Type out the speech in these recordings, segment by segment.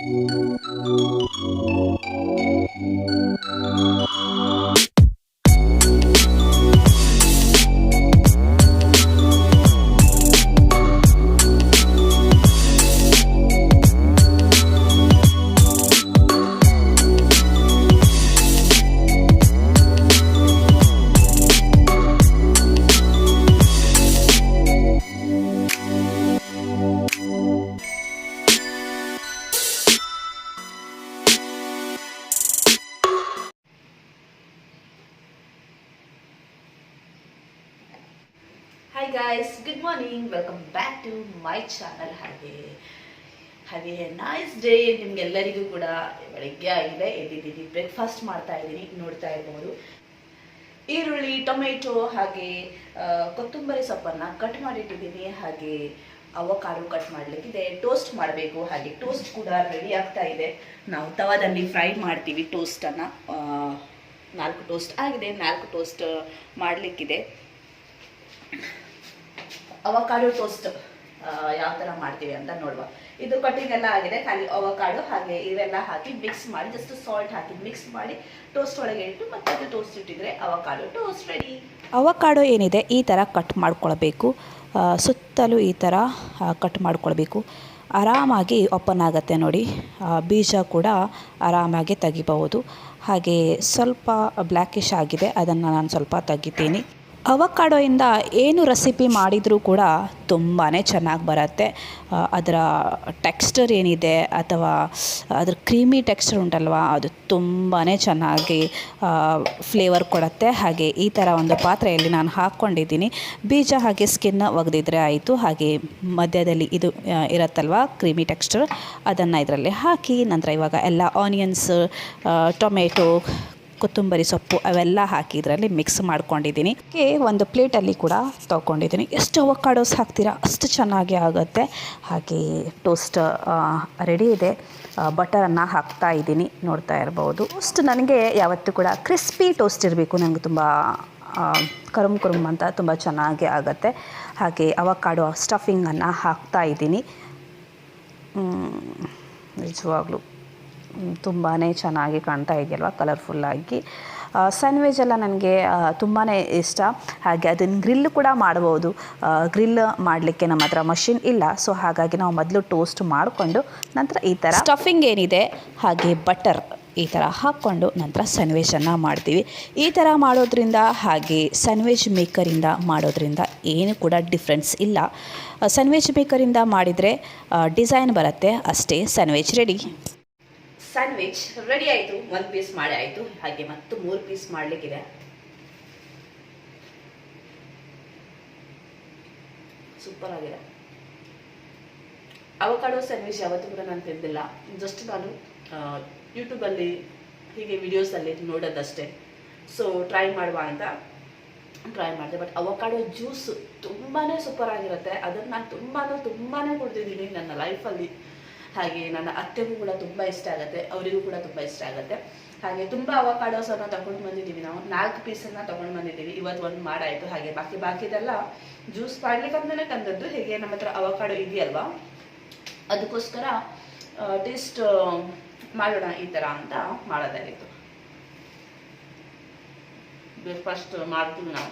Música my channel ಹಾಗೆ. ಹಾಗೆ nice day ನಿಮ್ಗೆಲ್ಲರಿಗೂ ಕೂಡ ಬೆಳಗ್ಗೆ ಆಗಿದೆ. ಎದ್ದಿದ್ದೀನಿ ಬ್ರೇಕ್ಫಾಸ್ಟ್ ಮಾಡ್ತಾ ಇದ್ದೀನಿ, ನೋಡ್ತಾ ಇರ್ಬೋದು. ಈರುಳ್ಳಿ, ಟೊಮೆಟೊ ಹಾಗೆ ಕೊತ್ತಂಬರಿ ಸೊಪ್ಪನ್ನು ಕಟ್ ಮಾಡಿಟ್ಟಿದ್ದೀನಿ. ಹಾಗೆ ಅವಕಾಡು ಕಟ್ ಮಾಡಲಿಕ್ಕಿದೆ. ಟೋಸ್ಟ್ ಮಾಡಬೇಕು. ಹಾಗೆ ಟೋಸ್ಟ್ ಕೂಡ ರೆಡಿ ಆಗ್ತಾ ಇದೆ. ನಾವು ತವಾದಲ್ಲಿ ಫ್ರೈ ಮಾಡ್ತೀವಿ ಟೋಸ್ಟನ್ನು ನಾಲ್ಕು ಟೋಸ್ಟ್ ಆಗಿದೆ. ನಾಲ್ಕು ಟೋಸ್ಟ್ ಮಾಡಲಿಕ್ಕಿದೆ. ಅವಕಾಡೋ ಟೋಸ್ಟ್ ಯಾವ ಥರ ಮಾಡ್ತೀವಿ ಅಂತ ನೋಡುವ. ಇದು ಕಟಿಂಗ್ ಎಲ್ಲ ಆಗಿದೆ, ಖಾಲಿ ಅವಕಾಡು ಹಾಗೆ ಇವೆಲ್ಲ ಹಾಕಿ ಮಿಕ್ಸ್ ಮಾಡಿ ಜಸ್ಟ್ ಸಾಲ್ಟ್ ಹಾಕಿ ಮಿಕ್ಸ್ ಮಾಡಿ ಟೋಸ್ಟ್ ಒಳಗೆ ಇಟ್ಟು ಮತ್ತೆ ಅದು ಟೋಸ್ಟ್ ಇಟ್ಟಿದ್ರೆ ಅವಕಾಡು ಟೋಸ್ಟ್ ರೆಡಿ ಅವಕಾಡು ಏನಿದೆ, ಈ ಥರ ಕಟ್ ಮಾಡ್ಕೊಳ್ಬೇಕು. ಸುತ್ತಲೂ ಈ ಥರ ಕಟ್ ಮಾಡ್ಕೊಳ್ಬೇಕು. ಆರಾಮಾಗಿ ಓಪನ್ ಆಗುತ್ತೆ ನೋಡಿ. ಬೀಜ ಕೂಡ ಆರಾಮಾಗಿ ತೆಗಿಬಹುದು. ಹಾಗೆ ಸ್ವಲ್ಪ ಬ್ಲ್ಯಾಕಿಶ್ ಆಗಿದೆ, ಅದನ್ನು ನಾನು ಸ್ವಲ್ಪ ತೆಗಿತೀನಿ. ಅವಕಾಡೋಯಿಂದ ಏನು ರೆಸಿಪಿ ಮಾಡಿದರೂ ಕೂಡ ತುಂಬಾ ಚೆನ್ನಾಗಿ ಬರುತ್ತೆ. ಅದರ ಟೆಕ್ಸ್ಚರ್ ಏನಿದೆ ಅಥವಾ ಅದ್ರ ಕ್ರೀಮಿ ಟೆಕ್ಸ್ಚರ್ ಉಂಟಲ್ವಾ, ಅದು ತುಂಬಾ ಚೆನ್ನಾಗಿ ಫ್ಲೇವರ್ ಕೊಡುತ್ತೆ. ಹಾಗೆ ಈ ಥರ ಒಂದು ಪಾತ್ರೆಯಲ್ಲಿ ನಾನು ಹಾಕ್ಕೊಂಡಿದ್ದೀನಿ. ಬೀಜ ಹಾಗೆ ಸ್ಕಿನ್ ಒಗೆದಿದ್ರೆ ಆಯಿತು. ಹಾಗೆ ಮಧ್ಯದಲ್ಲಿ ಇದು ಇರುತ್ತಲ್ವಾ, ಕ್ರೀಮಿ ಟೆಕ್ಸ್ಚರ್, ಅದನ್ನು ಇದರಲ್ಲಿ ಹಾಕಿ, ನಂತರ ಇವಾಗ ಎಲ್ಲ ಆನಿಯನ್ಸ್ ಟೊಮೆಟೊ ಕೊತ್ತಂಬರಿ ಸೊಪ್ಪು ಅವೆಲ್ಲ ಹಾಕಿ ಇದರಲ್ಲಿ ಮಿಕ್ಸ್ ಮಾಡ್ಕೊಂಡಿದ್ದೀನಿ. ಕೆ ಒಂದು ಪ್ಲೇಟಲ್ಲಿ ಕೂಡ ತೊಗೊಂಡಿದ್ದೀನಿ. ಎಷ್ಟು ಅವಕಾಡೋಸ್ ಹಾಕ್ತೀರಾ ಅಷ್ಟು ಚೆನ್ನಾಗಿ ಆಗುತ್ತೆ. ಹಾಗೆ ಟೋಸ್ಟ್ ರೆಡಿ ಇದೆ. ಬಟರನ್ನು ಹಾಕ್ತಾ ಇದ್ದೀನಿ. ನೋಡ್ತಾ ಇರ್ಬೋದು. ಅಷ್ಟು ನನಗೆ ಯಾವತ್ತೂ ಕೂಡ ಕ್ರಿಸ್ಪಿ ಟೋಸ್ಟ್ ಇರಬೇಕು. ನನಗೆ ತುಂಬ ಕರುಮ್ ಕುರುಮ್ ಅಂತ ತುಂಬ ಚೆನ್ನಾಗಿ ಆಗುತ್ತೆ. ಹಾಗೆ ಅವಕಾಡೋ ಸ್ಟಫಿಂಗನ್ನು ಹಾಕ್ತಾ ಇದ್ದೀನಿ. ನಿಜವಾಗ್ಲೂ. ತುಂಬಾ ಚೆನ್ನಾಗಿ ಕಾಣ್ತಾ ಇದೆಯಲ್ವ ಕಲರ್ಫುಲ್ಲಾಗಿ ಸ್ಯಾಂಡ್ವಿಚ್ ಎಲ್ಲ ನನಗೆ ತುಂಬಾ ಇಷ್ಟ. ಹಾಗೆ ಅದನ್ನು ಗ್ರಿಲ್ ಕೂಡ ಮಾಡ್ಬೋದು. ಗ್ರಿಲ್ ಮಾಡಲಿಕ್ಕೆ ನಮ್ಮ ಹತ್ರ ಮಷಿನ್ ಇಲ್ಲ. ಸೊ ಹಾಗಾಗಿ ನಾವು ಮೊದಲು ಟೋಸ್ಟ್ ಮಾಡಿಕೊಂಡು ನಂತರ ಈ ಥರ ಸ್ಟಫಿಂಗ್ ಏನಿದೆ, ಹಾಗೆ ಬಟರ್ ಈ ಥರ ಹಾಕ್ಕೊಂಡು ನಂತರ ಸ್ಯಾಂಡ್ವಿಚನ್ನು ಮಾಡ್ತೀವಿ. ಈ ಥರ ಮಾಡೋದ್ರಿಂದ, ಹಾಗೆ ಸ್ಯಾಂಡ್ವಿಚ್ ಮೇಕರಿಂದ ಮಾಡೋದ್ರಿಂದ ಏನು ಕೂಡ ಡಿಫ್ರೆನ್ಸ್ ಇಲ್ಲ. ಸ್ಯಾಂಡ್ವಿಚ್ ಮೇಕರಿಂದ ಮಾಡಿದರೆ ಡಿಸೈನ್ ಬರುತ್ತೆ. ಅಷ್ಟೇ ಸ್ಯಾಂಡ್ವಿಚ್ ರೆಡಿ ಸ್ಯಾಂಡ್ವಿಚ್ ರೆಡಿ ಆಯಿತು. ಒಂದು ಪೀಸ್ ಮಾಡಿ ಆಯಿತು. ಹಾಗೆ ಮತ್ತು ಮೂರು ಪೀಸ್ ಮಾಡಲಿಕ್ಕಿದೆ. ಸೂಪರ್ ಆಗಿದೆ. ಅವಕಾಡೋ ಸ್ಯಾಂಡ್ವಿಚ್ ಯಾವತ್ತೂ ಕೂಡ ನಾನು ತಿಂದಿಲ್ಲ. ಜಸ್ಟ್ ನಾನು ಯೂಟ್ಯೂಬಲ್ಲಿ ಹೀಗೆ ವಿಡಿಯೋಸಲ್ಲಿ ನೋಡೋದಷ್ಟೇ. ಸೊ ಟ್ರೈ ಮಾಡುವ ಅಂತ ಟ್ರೈ ಮಾಡಿದೆ. ಬಟ್ ಅವಕಾಡೋ ಜ್ಯೂಸ್ ತುಂಬಾ ಸೂಪರ್ ಆಗಿರುತ್ತೆ. ಅದನ್ನು ನಾನು ತುಂಬಾ ತುಂಬಾ ಕುಡ್ದಿದ್ದೀನಿ ನನ್ನ ಲೈಫಲ್ಲಿ ಹಾಗೆ ನನ್ನ ಅತ್ತೆಗೂ ಕೂಡ ತುಂಬ ಇಷ್ಟ ಆಗುತ್ತೆ, ಅವರಿಗೂ ಕೂಡ ತುಂಬ ಇಷ್ಟ ಆಗುತ್ತೆ. ಹಾಗೆ ತುಂಬ ಅವಕಾಡೋಸನ್ನು ತಗೊಂಡು ಬಂದಿದ್ದೀವಿ ನಾವು, ನಾಲ್ಕು ಪೀಸನ್ನು ತಗೊಂಡು ಬಂದಿದ್ದೀವಿ, ಇವತ್ತು ಒಂದು ಮಾಡಾಯಿತು, ಹಾಗೆ ಬಾಕಿ ಬಾಕಿದೆಲ್ಲ ಜ್ಯೂಸ್ ಮಾಡ್ಲಿಕ್ಕಂತಲೇ ತಂದದ್ದು ಹೇಗೆ, ನಮ್ಮ ಹತ್ರ ಅವಕಾಡೋ ಇದೆಯಲ್ವಾ? ಅದಕ್ಕೋಸ್ಕರ ಟೇಸ್ಟ್ ಮಾಡೋಣ ಈ ಥರ ಅಂತ ಮಾಡೋದಾಗಿತ್ತು. ಬ್ರೇಕ್ಫಾಸ್ಟ್ ಮಾಡ್ತೀವಿ ನಾವು.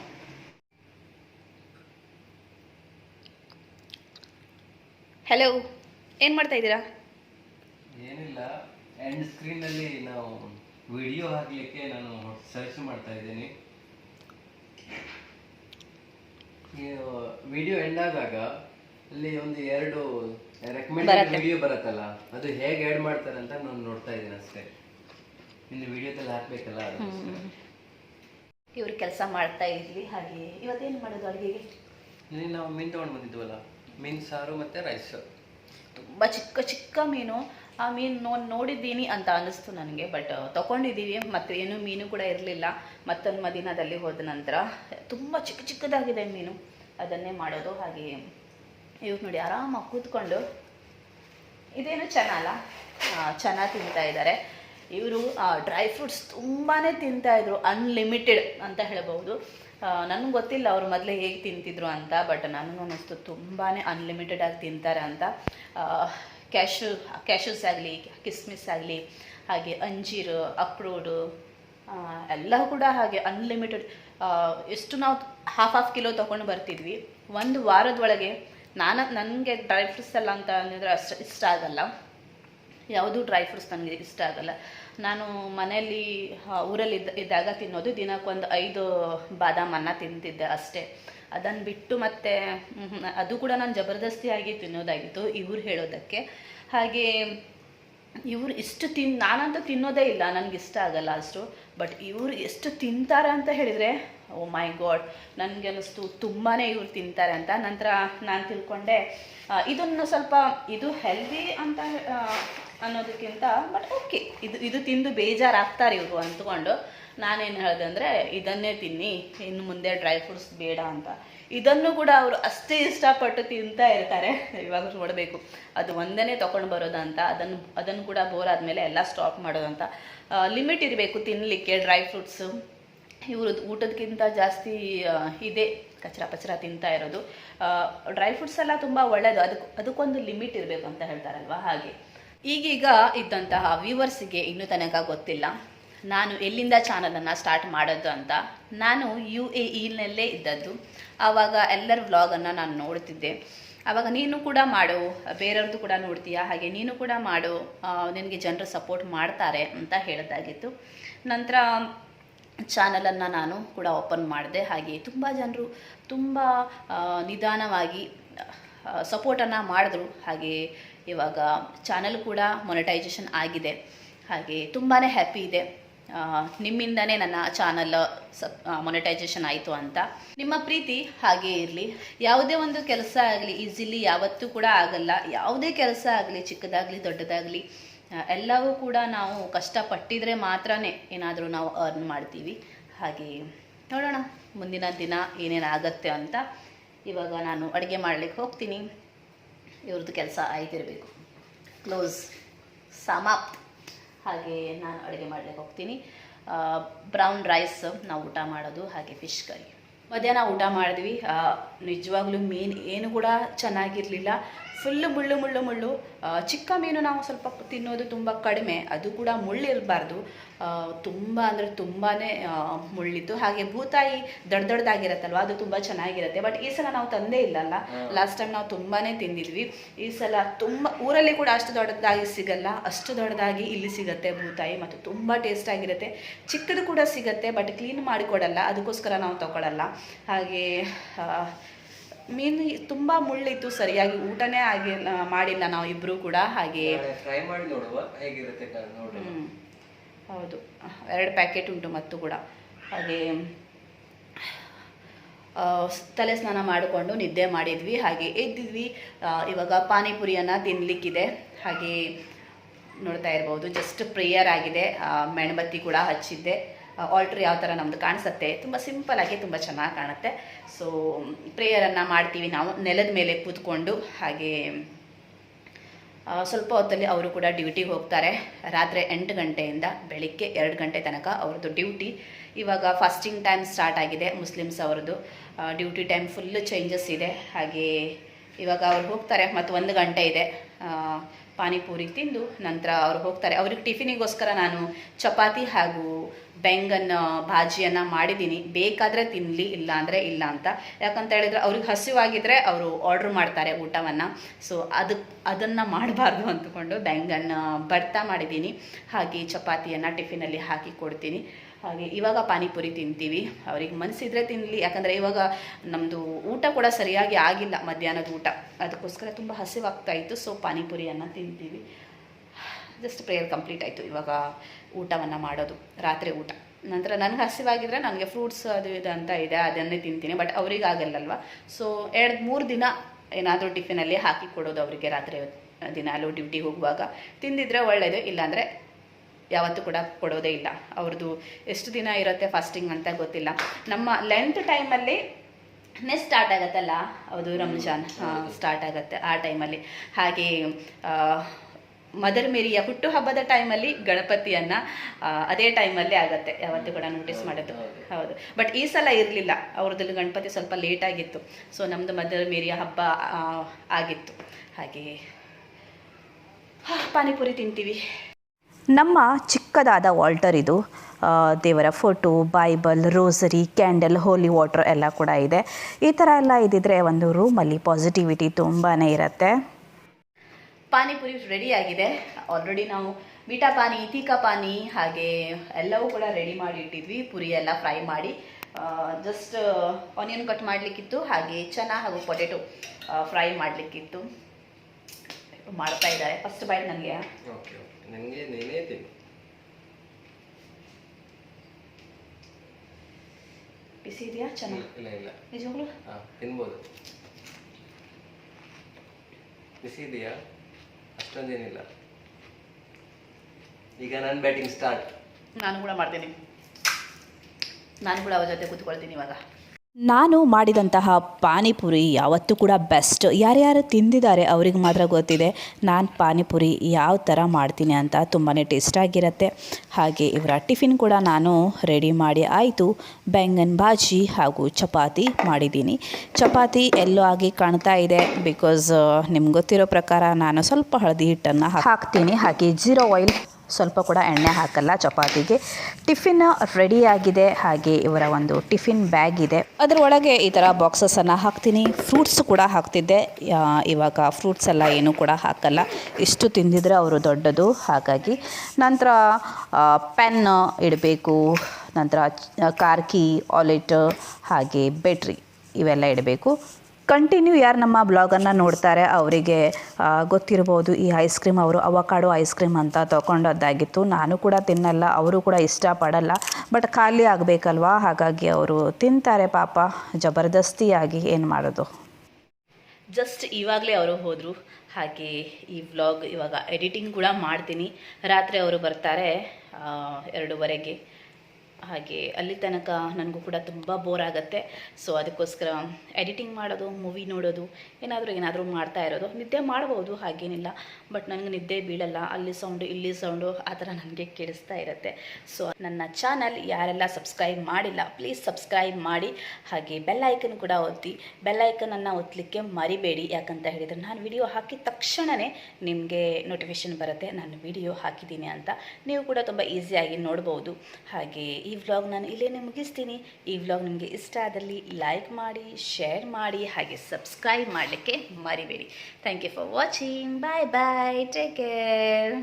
ಹಲೋ ಏನು ಮಾಡ್ತಾ ಇದ್ದೀರಾ? ಏನಿಲ್ಲ ಎಂಡ್ ಸ್ಕ್ರೀನ್ ಅಲ್ಲಿ ನಾವು ವಿಡಿಯೋ ಹಾಕ್ಲಿಕ್ಕೆ ನಾನು ಸರ್ಚ್ ಮಾಡ್ತಾ ಇದ್ದೀನಿ. ವಿಡಿಯೋ ಎಂಡ್ ಆದಾಗ ಅಲ್ಲಿ ಒಂದು ಎರಡು ರೆಕಮೆಂಡ್ ವಿಡಿಯೋ ಬರುತ್ತಲ್ಲ ಅದು ಹೇಗೆ ಆಡ್ ಮಾಡ್ತಾರೆ ಅಂತ ನಾನು ನೋಡ್ತಾ ಇದ್ದೀನಿ ಅಷ್ಟೇ. ಇನ್ನು ವಿಡಿಯೋದಲ್ಲಿ ಹಾಕ್ಬೇಕಲ್ಲ. ಇವ್ರು ಕೆಲಸ ಮಾಡ್ತಾ ಇದ್ವಿ ಹಾಗೆ. ಇವತ್ತೇನು ಮಾಡೋದು ಅಡುಗೆಗೆ? ನಾವು ಮೀನು ತೊಗೊಂಡು ಬಂದಿದ್ವಲ್ಲ ಮೀನ್ ಸಾರು ಮತ್ತೆ ರೈಸ್ ತುಂಬ ಚಿಕ್ಕ ಚಿಕ್ಕ ಮೀನು, ಆ ಮೀನು ನೋ, ನೋಡಿದ್ದೀನಿ ಅಂತ ಅನ್ನಿಸ್ತು ನನಗೆ ಬಟ್ ತಗೊಂಡಿದ್ದೀವಿ ಮತ್ತು ಏನು ಮೀನು ಕೂಡ ಇರಲಿಲ್ಲ. ಮತ್ತೊಂದು ಮದಿನದಲ್ಲಿ ಹೋದ ನಂತರ ತುಂಬ ಚಿಕ್ಕ ಚಿಕ್ಕದಾಗಿದೆ ಮೀನು. ಅದನ್ನೇ ಮಾಡೋದು, ಹಾಗೆ ಇವ್ರು ನೋಡಿ ಆರಾಮಾಗಿ ಕೂತ್ಕೊಂಡು ಇದೇನು ಚೆನ್ನಲ್ಲ ಚೆನ್ನಾಗಿ ತಿಂತಾ ಇದ್ದಾರೆ. ಇವರು ಡ್ರೈ ಫ್ರೂಟ್ಸ್ ತುಂಬಾ ತಿಂತಾಯಿದ್ರು ಅನ್ಲಿಮಿಟೆಡ್ ಅಂತ ಹೇಳ್ಬೋದು ನನಗೆ ಗೊತ್ತಿಲ್ಲ ಅವರು ಮೊದಲೇ ಹೇಗೆ ತಿಂತಿದ್ರು ಅಂತ ಬಟ್ ನನಗೂ ಅನ್ನಿಸ್ತು ತುಂಬಾ ಅನ್ಲಿಮಿಟೆಡ್ ಆಗಿ ತಿಂತಾರೆ ಅಂತ. ಕ್ಯಾಶು ಕ್ಯಾಶೂಸ್ ಆಗಲಿ, ಕಿಸ್ಮಿಸ್ ಆಗಲಿ, ಹಾಗೆ ಅಂಜೀರು, ಅಕ್ರೋಡು ಎಲ್ಲ ಕೂಡ ಹಾಗೆ ಅನ್ಲಿಮಿಟೆಡ್ ಎಷ್ಟು ನಾವು ಹಾಫ್ ಹಾಫ್ ಕಿಲೋ ತೊಗೊಂಡು ಬರ್ತಿದ್ವಿ. ಒಂದು ವಾರದೊಳಗೆ ನಾನು, ನನಗೆ ಡ್ರೈ ಫ್ರೂಟ್ಸ್ ಎಲ್ಲ ಅಂತ ಅಂದಿದ್ರೆ ಅಷ್ಟು ಇಷ್ಟ ಆಗಲ್ಲ. ಯಾವುದೂ ಡ್ರೈ ಫ್ರೂಟ್ಸ್ ನನಗೆ ಇಷ್ಟ ಆಗಲ್ಲ. ನಾನು ಮನೆಯಲ್ಲಿ ಊರಲ್ಲಿ ಇದ್ದ, ಇದ್ದಾಗ ತಿನ್ನೋದು. ದಿನಕ್ಕೊಂದು ಐದು ಬಾದಾಮನ್ನ ತಿಂತಿದ್ದೆ ಅಷ್ಟೇ. ಅದನ್ನು ಬಿಟ್ಟು ಮತ್ತೆ ಅದು ಕೂಡ ನಾನು ಜಬರ್ದಸ್ತಿಯಾಗಿ ತಿನ್ನೋದಾಗಿತ್ತು, ಇವ್ರು ಹೇಳೋದಕ್ಕೆ. ಹಾಗೆ, ಇವ್ರು ಇಷ್ಟು ತಿನ್, ನಾನಂತೂ ತಿನ್ನೋದೇ ಇಲ್ಲ. ನನಗೆ ಇಷ್ಟ ಆಗಲ್ಲ ಅಷ್ಟು. ಬಟ್ ಇವ್ರು ಎಷ್ಟು ತಿಂತಾರೆ ಅಂತ ಹೇಳಿದರೆ ಓ ಮೈ ಗಾಡ್ ನನಗೆ ಅನ್ನಿಸ್ತು ತುಂಬಾ ಇವ್ರು ತಿಂತಾರೆ ಅಂತ. ನಂತರ ನಾನು ತಿಳ್ಕೊಂಡೆ ಇದನ್ನು ಸ್ವಲ್ಪ, ಇದು ಹೆಲ್ದಿ ಅಂತ ಅನ್ನೋದಕ್ಕಿಂತ ಬಟ್ ಓಕೆ ಇದು ಇದು ತಿಂದು ಬೇಜಾರಾಗ್ತಾರೆ ಇವರು ಅಂದ್ಕೊಂಡು ನಾನೇನು ಹೇಳಿದೆ ಅಂದರೆ, ಇದನ್ನೇ ತಿನ್ನಿ, ಇನ್ನು ಮುಂದೆ ಡ್ರೈ ಫ್ರೂಟ್ಸ್ ಬೇಡ ಅಂತ. ಇದನ್ನು ಕೂಡ ಅವರು ಅಷ್ಟೇ ಇಷ್ಟಪಟ್ಟು ತಿಂತಾ ಇರ್ತಾರೆ. ಇವಾಗ ನೋಡಬೇಕು. ಅದು ಒಂದನೇ ತೊಗೊಂಡು ಬರೋದಂತ, ಅದನ್ನು ಅದನ್ನು ಕೂಡ ಬೋರ್ ಆದಮೇಲೆ ಎಲ್ಲ ಸ್ಟಾಪ್ ಮಾಡೋದಂತ. ಲಿಮಿಟ್ ಇರಬೇಕು ತಿನ್ನಲಿಕ್ಕೆ ಡ್ರೈ ಫ್ರೂಟ್ಸು ಇವರು ಊಟದಕ್ಕಿಂತ ಜಾಸ್ತಿ ಇದೆ. ಕಚರ ಪಚರ ತಿಂತಾ ಇರೋದು. ಡ್ರೈ ಫ್ರೂಟ್ಸ್ ಎಲ್ಲ ತುಂಬ ಒಳ್ಳೆಯದು ಅದಕ್ಕೆ ಅದಕ್ಕೊಂದು ಲಿಮಿಟ್ ಇರಬೇಕು ಅಂತ ಹೇಳ್ತಾರಲ್ವ? ಹಾಗೆ. ಈಗೀಗ ಇದ್ದಂತಹ ವ್ಯೂವರ್ಸಿಗೆ ಇನ್ನೂ ತನಕ ಗೊತ್ತಿಲ್ಲ. ನಾನು ಎಲ್ಲಿಂದ ಚಾನಲನ್ನು ಸ್ಟಾರ್ಟ್ ಮಾಡೋದು ಅಂತ. ನಾನು ಯು ಎ ಇನಲ್ಲೇ ಇದ್ದದ್ದು. ಆವಾಗ ಎಲ್ಲರ ವ್ಲಾಗನ್ನು ನಾನು ನೋಡ್ತಿದ್ದೆ. ಆವಾಗ ನೀನು ಕೂಡ ಮಾಡು ಬೇರೆಯವ್ರದ್ದು ಕೂಡ ನೋಡ್ತೀಯಾ? ಹಾಗೆ ನೀನು ಕೂಡ ಮಾಡು ನಿನಗೆ ಜನರು ಸಪೋರ್ಟ್ ಮಾಡ್ತಾರೆ ಅಂತ ಹೇಳೋದಾಗಿತ್ತು. ನಂತರ ಚಾನಲನ್ನು ನಾನು ಕೂಡ ಓಪನ್ ಮಾಡಿದೆ. ಹಾಗೆ ತುಂಬ ಜನರು ತುಂಬ ನಿಧಾನವಾಗಿ ಸಪೋರ್ಟನ್ನು ಮಾಡಿದ್ರು. ಹಾಗೆ ಇವಾಗ ಚಾನಲ್ ಕೂಡ ಮೊನೆಟೈಸೇಷನ್ ಆಗಿದೆ. ಹಾಗೆ ತುಂಬಾ ಹ್ಯಾಪಿ ಇದೆ. ನಿಮ್ಮಿಂದನೇ ನನ್ನ ಚಾನಲ್ ಸಪ್ ಮೊನೆಟೈಸೇಷನ್ ಆಯಿತು ಅಂತ. ನಿಮ್ಮ ಪ್ರೀತಿ ಹಾಗೇ ಇರಲಿ. ಯಾವುದೇ ಒಂದು ಕೆಲಸ ಆಗಲಿ ಈಸಿಲಿ ಯಾವತ್ತೂ ಕೂಡ ಆಗಲ್ಲ. ಯಾವುದೇ ಕೆಲಸ ಆಗಲಿ, ಚಿಕ್ಕದಾಗಲಿ, ದೊಡ್ಡದಾಗಲಿ ಎಲ್ಲವೂ ಕೂಡ ನಾವು ಕಷ್ಟಪಟ್ಟಿದ್ರೆ ಮಾತ್ರ ಏನಾದರೂ ನಾವು ಅರ್ನ್ ಮಾಡ್ತೀವಿ. ಹಾಗೆ ನೋಡೋಣ, ಮುಂದಿನ ದಿನ ಏನೇನಾಗತ್ತೆ ಅಂತ. ಇವಾಗ ನಾನು ಅಡುಗೆ ಮಾಡಲಿಕ್ಕೆ ಹೋಗ್ತೀನಿ. ಇವ್ರದ್ದು ಕೆಲಸ ಆಯ್ತಿರಬೇಕು ಕ್ಲೋಸ್, ಸಮಾಪ್ತ್. ಹಾಗೆ ನಾನು ಅಡುಗೆ ಮಾಡಲಿಕ್ಕೆ ಹೋಗ್ತೀನಿ. ಬ್ರೌನ್ ರೈಸ್ ನಾವು ಊಟ ಮಾಡೋದು, ಹಾಗೆ ಫಿಶ್ ಕರಿ. ಮಧ್ಯಾಹ್ನ ಊಟ ಮಾಡಿದ್ವಿ. ನಿಜವಾಗ್ಲೂ ಮೀನು ಏನು ಕೂಡ ಚೆನ್ನಾಗಿರಲಿಲ್ಲ. ಫುಲ್ಲು ಮುಳ್ಳು ಮುಳ್ಳು ಮುಳ್ಳು. ಚಿಕ್ಕ ಮೀನು ನಾವು ಸ್ವಲ್ಪ ತಿನ್ನೋದು ತುಂಬ ಕಡಿಮೆ. ಅದು ಕೂಡ ಮುಳ್ಳು ಇರಬಾರ್ದು ತುಂಬ ಅಂದರೆ ತುಂಬಾ ಮುಳ್ಳಿತ್ತು ಹಾಗೆ ಭೂತಾಯಿ ದೊಡ್ಡ ದೊಡ್ಡದಾಗಿರತ್ತಲ್ವ ಅದು ತುಂಬ ಚೆನ್ನಾಗಿರುತ್ತೆ. ಬಟ್ ಈ ಸಲ ನಾವು ತಂದೇ ಇಲ್ಲಲ್ಲ. ಲಾಸ್ಟ್ ಟೈಮ್ ನಾವು ತುಂಬಾ ತಿಂದಿದ್ವಿ. ಈ ಸಲ ತುಂಬ ಊರಲ್ಲಿ ಕೂಡ ಅಷ್ಟು ದೊಡ್ಡದಾಗಿ ಸಿಗಲ್ಲ. ಅಷ್ಟು ದೊಡ್ಡದಾಗಿ ಇಲ್ಲಿ ಸಿಗುತ್ತೆ ಭೂತಾಯಿ ಮತ್ತು ತುಂಬ ಟೇಸ್ಟ್ ಆಗಿರುತ್ತೆ. ಚಿಕ್ಕದು ಕೂಡ ಸಿಗುತ್ತೆ ಬಟ್ ಕ್ಲೀನ್ ಮಾಡಿಕೊಡಲ್ಲ. ಅದಕ್ಕೋಸ್ಕರ ನಾವು ತಗೊಳ್ಳಲ್ಲ ಹಾಗೆ ಮೀನು ತುಂಬ ಮುಳ್ಳಿತ್ತು ಸರಿಯಾಗಿ ಊಟನೇ ಆಗಿಲ್ಲ ಮಾಡಿಲ್ಲ ನಾವು ಇಬ್ರು ಕೂಡ ಹಾಗೆ. ಟ್ರೈ ಮಾಡಿ ನೋಡುವ ಹೇಗಿರುತ್ತೆ ಹೌದು. ಎರಡು ಪ್ಯಾಕೆಟ್ ಉಂಟು ಮತ್ತು ಕೂಡ. ಹಾಗೆ ತಲೆ ಸ್ನಾನ ಮಾಡಿಕೊಂಡು ನಿದ್ದೆ ಮಾಡಿದ್ವಿ ಹಾಗೆ ಎದ್ದಿದ್ವಿ. ಇವಾಗ ಪಾನಿಪುರಿಯನ್ನು ತಿನ್ನಲಿಕ್ಕಿದೆ ಹಾಗೆ ನೋಡ್ತಾ ಇರ್ಬೋದು. ಜಸ್ಟ್ ಪ್ರೇಯರ್ ಆಗಿದೆ. ಮೆಣಬತ್ತಿ ಕೂಡ ಹಚ್ಚಿದ್ದೆ. ಆಲ್ಟ್ರ್ ಯಾವ ಥರ ನಮ್ಮದು ಕಾಣಿಸುತ್ತೆ. ತುಂಬ ಸಿಂಪಲಾಗಿ ತುಂಬ ಚೆನ್ನಾಗಿ ಕಾಣುತ್ತೆ. ಸೊ ಪ್ರೇಯರನ್ನು ಮಾಡ್ತೀವಿ ನಾವು. ನೆಲದ ಮೇಲೆ ಕೂತ್ಕೊಂಡು ಹಾಗೆ ಸ್ವಲ್ಪ ಹೊತ್ತಲ್ಲಿ ಅವರು ಕೂಡ ಡ್ಯೂಟಿಗೆ ಹೋಗ್ತಾರೆ. ರಾತ್ರಿ ಎಂಟು ಗಂಟೆಯಿಂದ ಬೆಳಿಗ್ಗೆ ಎರಡು ಗಂಟೆ ತನಕ ಅವ್ರದ್ದು ಡ್ಯೂಟಿ ಇವಾಗ ಫಾಸ್ಟಿಂಗ್ ಟೈಮ್ ಸ್ಟಾರ್ಟ್ ಆಗಿದೆ ಮುಸ್ಲಿಮ್ಸ್ ಅವ್ರದ್ದು. ಡ್ಯೂಟಿ ಟೈಮ್ ಫುಲ್ಲು ಚೇಂಜಸ್ ಇದೆ. ಹಾಗೆ ಇವಾಗ ಅವ್ರು ಹೋಗ್ತಾರೆ. ಮತ್ತು ಒಂದು ಗಂಟೆ ಇದೆ. ಪಾನಿಪೂರಿ ತಿಂದು ನಂತರ ಅವ್ರು ಹೋಗ್ತಾರೆ. ಅವ್ರಿಗೆ ಟಿಫಿನಿಗೋಸ್ಕರ ನಾನು ಚಪಾತಿ ಹಾಗೂ ಬೆಂಗನ್ ಭಾಜಿಯನ್ನು ಮಾಡಿದ್ದೀನಿ. ಬೇಕಾದರೆ ತಿನ್ನಲಿ ಇಲ್ಲ ಅಂದರೆ ಇಲ್ಲ ಅಂತ. ಯಾಕಂತ ಹೇಳಿದ್ರೆ ಅವ್ರಿಗೆ ಹಸಿವಾಗಿದ್ದರೆ ಅವರು ಆರ್ಡ್ರ್ ಮಾಡ್ತಾರೆ ಊಟವನ್ನು. ಸೊ ಅದು, ಅದನ್ನು ಮಾಡಬಾರ್ದು ಅಂದ್ಕೊಂಡು ಬೆಂಗನ್ ಭರ್ತಾ ಮಾಡಿದ್ದೀನಿ. ಹಾಗೆ ಚಪಾತಿಯನ್ನು ಟಿಫಿನಲ್ಲಿ ಹಾಕಿ ಕೊಡ್ತೀನಿ. ಹಾಗೆ ಇವಾಗ ಪಾನಿಪುರಿ ತಿಂತೀವಿ. ಅವ್ರಿಗೆ ಮನಸ್ಸಿದ್ರೆ ತಿನ್ನಲಿ ಯಾಕಂದರೆ ಇವಾಗ ನಮ್ಮದು ಊಟ ಕೂಡ ಸರಿಯಾಗಿ ಆಗಿಲ್ಲ, ಮಧ್ಯಾಹ್ನದ ಊಟ. ಅದಕ್ಕೋಸ್ಕರ ತುಂಬ ಹಸಿವಾಗ್ತಾ ಇತ್ತು ಸೊ ಪಾನಿಪುರಿಯನ್ನು ತಿಂತೀವಿ. ಜಸ್ಟ್ ಪ್ರೇಯರ್ ಕಂಪ್ಲೀಟ್ ಆಯಿತು ಇವಾಗ ಊಟವನ್ನು ಮಾಡೋದು, ರಾತ್ರಿ ಊಟ. ನಂತರ ನನಗೆ ಹಸಿವಾಗಿದ್ರೆ ನನಗೆ ಫ್ರೂಟ್ಸ್ ಅದು ಇದು ಅಂತ ಇದೆ, ಅದನ್ನೇ ತಿಂತೀನಿ ಬಟ್ ಅವ್ರಿಗೆ ಆಗಲ್ಲಲ್ವ? ಸೊ ಎರಡು ಮೂರು ದಿನ ಏನಾದರೂ ಟಿಫಿನಲ್ಲಿ ಹಾಕಿ ಕೊಡೋದು ಅವರಿಗೆ ರಾತ್ರಿ ದಿನಾಲು ಡ್ಯೂಟಿಗೆ ಹೋಗುವಾಗ. ತಿಂದಿದ್ರೆ ಒಳ್ಳೆಯದು ಇಲ್ಲಾಂದರೆ ಯಾವತ್ತೂ ಕೂಡ ಕೊಡೋದೇ ಇಲ್ಲ. ಅವ್ರದ್ದು ಎಷ್ಟು ದಿನ ಇರುತ್ತೆ ಫಾಸ್ಟಿಂಗ್ ಅಂತ ಗೊತ್ತಿಲ್ಲ. ನಮ್ಮ ಲೆಂತ್ ಟೈಮಲ್ಲಿ ನೆಕ್ಸ್ಟ್ ಸ್ಟಾರ್ಟ್ ಆಗುತ್ತಲ್ಲ? ಹೌದು ರಂಜಾನ್ ಸ್ಟಾರ್ಟ್ ಆಗುತ್ತೆ ಆ ಟೈಮಲ್ಲಿ ಹಾಗೆ ಮದರ್ ಮೇರಿಯ ಹುಟ್ಟುಹಬ್ಬದ ಟೈಮಲ್ಲಿ ಗಣಪತಿಯನ್ನು ಅದೇ ಟೈಮಲ್ಲೇ ಆಗುತ್ತೆ. ಯಾವತ್ತೂ ಕೂಡ ನೋಟಿಸ್ ಮಾಡೋದು. ಹೌದು. ಬಟ್ ಈ ಸಲ ಇರಲಿಲ್ಲ. ಅವ್ರದ್ದು ಗಣಪತಿ ಸ್ವಲ್ಪ ಲೇಟ್ ಆಗಿತ್ತು. ಸೊ ನಮ್ದು ಮದರ್ ಮೇರಿಯ ಹಬ್ಬ ಆಗಿತ್ತು. ಹಾಗೆ ಪಾನಿಪುರಿ ತಿಂತೀವಿ. ನಮ್ಮ ಚಿಕ್ಕದಾದ ವಾಲ್ಟರ್ ಇದು ದೇವರ photo, Bible, rosary, candle, holy water ಎಲ್ಲ ಕೂಡ ಇದೆ. ಈ ಥರ ಎಲ್ಲ ಇದ್ದಿದ್ರೆ ಒಂದು ರೂಮಲ್ಲಿ ಪಾಸಿಟಿವಿಟಿ ತುಂಬಾ ಇರುತ್ತೆ. ಪಾನಿಪುರಿ ರೆಡಿ ಆಗಿದೆ. ಆಲ್ರೆಡಿ ನಾವು ಮೀಠಾ ಪಾನಿ ತೀಕಾ ಪಾನಿ ಹಾಗೆ ಎಲ್ಲವೂ ಕೂಡ ರೆಡಿ ಮಾಡಿ ಇಟ್ಟಿದ್ವಿ. ಪುರಿ ಎಲ್ಲ ಫ್ರೈ ಮಾಡಿ. ಜಸ್ಟ್ ಆನಿಯನ್ ಕಟ್ ಮಾಡಲಿಕ್ಕಿತ್ತು. ಹಾಗೆ ಚೆನ್ನ ಹಾಗೂ ಪೊಟೆಟೊ ಫ್ರೈ ಮಾಡಲಿಕ್ಕಿತ್ತು. ಮಾಡ್ತಾ ಇದ್ದಾರೆ. ಫಸ್ಟ್ ಬೈಟ್ ನನಗೆ ಓಕೆ ಓಕೆ ನನಗೆ ನೀನೇ ತಿನ್ನು. ಬಿಸಿ ಇದೆಯಾ? ಚೆನ್ನ ಇಲ್ಲ ಇಲ್ಲ ನಿಜವಾಗ್ಲೂ? ಹಾಂ ತಿನ್ಬೋದು. ಬಿಸಿ ಇದೆಯಾ? ಅಷ್ಟೊಂದೇನಿಲ್ಲ. ಈಗ ನನ್ನ ಬ್ಯಾಟಿಂಗ್ ಸ್ಟಾರ್ಟ್ ನಾನು ಕೂಡ ಮಾಡ್ತೀನಿ. ನಾನು ಕೂಡ ಅವ್ರ ಜೊತೆ ಕೂತ್ಕೊಳ್ತೀನಿ ಇವಾಗ. ನಾನು ಮಾಡಿದಂತಹ ಪಾನಿಪುರಿ ಯಾವತ್ತೂ ಕೂಡ ಬೆಸ್ಟ್ ಯಾರ್ಯಾರು ತಿಂದಿದ್ದಾರೆ ಅವ್ರಿಗೆ ಮಾತ್ರ ಗೊತ್ತಿದೆ. ನಾನು ಪಾನಿಪುರಿ ಯಾವ ಥರ ಮಾಡ್ತೀನಿ ಅಂತ ತುಂಬಾ ಟೇಸ್ಟಾಗಿರುತ್ತೆ ಹಾಗೆ ಇವರ ಟಿಫಿನ್ ಕೂಡ ನಾನು ರೆಡಿ ಮಾಡಿ ಆಯಿತು. ಬೆಂಗನ್ ಭಾಜಿ ಹಾಗೂ ಚಪಾತಿ ಮಾಡಿದ್ದೀನಿ. ಚಪಾತಿ ಎಲ್ಲೋ ಆಗಿ ಕಾಣ್ತಾ ಇದೆ ಬಿಕಾಸ್ ನಿಮ್ಗೆ ಗೊತ್ತಿರೋ ಪ್ರಕಾರ ನಾನು ಸ್ವಲ್ಪ ಹಳದಿ ಹಿಟ್ಟನ್ನು ಹಾಕ್ತೀನಿ. ಹಾಗೆ ಜೀರೋ ಆಯಿಲ್ ಸ್ವಲ್ಪ ಕೂಡ ಎಣ್ಣೆ ಹಾಕಲ್ಲ ಚಪಾತಿಗೆ. ಟಿಫಿನ್ ರೆಡಿಯಾಗಿದೆ, ಹಾಗೆ ಇವರ ಒಂದು ಟಿಫಿನ್ ಬ್ಯಾಗ್ ಇದೆ. ಅದರೊಳಗೆ ಈ ಥರ ಬಾಕ್ಸಸನ್ನು ಹಾಕ್ತೀನಿ. ಫ್ರೂಟ್ಸ್ ಕೂಡ ಹಾಕ್ತಿದ್ದೆ. ಇವಾಗ ಫ್ರೂಟ್ಸ್ ಎಲ್ಲ ಏನೂ ಕೂಡ ಹಾಕಲ್ಲ. ಇಷ್ಟು ತಿಂದಿದ್ರೆ ಅವರು ದೊಡ್ಡದು. ಹಾಗಾಗಿ ನಂತರ ಪೆನ್ ಇಡಬೇಕು. ನಂತರ ಕಾರ್ಕಿ, ಆಲಿಟ್, ಹಾಗೆ, ಬೆಟ್ರಿ ಇವೆಲ್ಲ ಇಡಬೇಕು. ಕಂಟಿನ್ಯೂ ಯಾರು ನಮ್ಮ ಬ್ಲಾಗನ್ನು ನೋಡ್ತಾರೆ ಅವರಿಗೆ ಗೊತ್ತಿರ್ಬೋದು ಈ ಐಸ್ ಕ್ರೀಮ್ ಅವರು ಅವಕಾಡೋ ಐಸ್ ಕ್ರೀಮ್ ಅಂತ ತೊಗೊಂಡದ್ದಾಗಿತ್ತು ನಾನು ಕೂಡ ತಿನ್ನಲ್ಲ, ಅವರು ಕೂಡ ಇಷ್ಟಪಡಲ್ಲ ಬಟ್ ಖಾಲಿ ಆಗಬೇಕಲ್ವಾ? ಹಾಗಾಗಿ ಅವರು ತಿಂತಾರೆ ಪಾಪ, ಜಬರ್ದಸ್ತಿಯಾಗಿ ಏನು ಮಾಡೋದು? ಜಸ್ಟ್ ಇವಾಗಲೇ ಅವರು ಹೋದರು. ಹಾಗೆ ಈ ವ್ಲಾಗ್ ಇವಾಗ ಎಡಿಟಿಂಗ್ ಕೂಡ ಮಾಡ್ತೀನಿ. ರಾತ್ರಿ ಅವರು ಬರ್ತಾರೆ ಎರಡೂವರೆಗೆ. ಹಾಗೆ ಅಲ್ಲಿ ತನಕ ನನಗೂ ಕೂಡ ತುಂಬ ಬೋರ್ ಆಗುತ್ತೆ. ಸೊ ಅದಕ್ಕೋಸ್ಕರ ಎಡಿಟಿಂಗ್ ಮಾಡೋದು ಮೂವಿ ನೋಡೋದು, ಏನಾದರೂ ಏನಾದರೂ ಮಾಡ್ತಾ ಇರೋದು. ನಿದ್ದೆ ಮಾಡ್ಬೋದು, ಹಾಗೇನಿಲ್ಲ. ಬಟ್ ನನಗೆ ನಿದ್ದೆ ಬೀಳಲ್ಲ. ಅಲ್ಲಿ ಸೌಂಡು ಇಲ್ಲಿ ಸೌಂಡು ಆ ಥರ ನನಗೆ ಕೇಳಿಸ್ತಾ ಇರುತ್ತೆ. ಸೊ ನನ್ನ ಚಾನಲ್ ಯಾರೆಲ್ಲ ಸಬ್ಸ್ಕ್ರೈಬ್ ಮಾಡಿಲ್ಲ ಪ್ಲೀಸ್ ಸಬ್ಸ್ಕ್ರೈಬ್ ಮಾಡಿ. ಹಾಗೆ ಬೆಲ್ ಐಕನ್ ಕೂಡ ಒತ್ತಿ. ಬೆಲ್ ಐಕನನ್ನು ಒತ್ತಲಿಕ್ಕೆ ಮರಿಬೇಡಿ. ಯಾಕಂತ ಹೇಳಿದರೆ ನಾನು ವಿಡಿಯೋ ಹಾಕಿದ ತಕ್ಷಣವೇ ನಿಮಗೆ ನೋಟಿಫಿಕೇಶನ್ ಬರುತ್ತೆ. ನಾನು ವಿಡಿಯೋ ಹಾಕಿದ್ದೀನಿ ಅಂತ. ನೀವು ಕೂಡ ತುಂಬ ಈಸಿಯಾಗಿ ನೋಡ್ಬೋದು. ಹಾಗೆ ಈ ವ್ಲಾಗ್ ನಾನು ಇಲ್ಲೇ ಮುಗಿಸ್ತೀನಿ. ಈ ವ್ಲಾಗ್ ನಿಮಗೆ ಇಷ್ಟ ಆದಲ್ಲಿ ಲೈಕ್ ಮಾಡಿ ಶೇರ್ ಮಾಡಿ, ಹಾಗೆ ಸಬ್ಸ್ಕ್ರೈಬ್ ಮಾಡಲಿಕ್ಕೆ ಮರಿಬೇಡಿ. Thank you for watching bye bye take care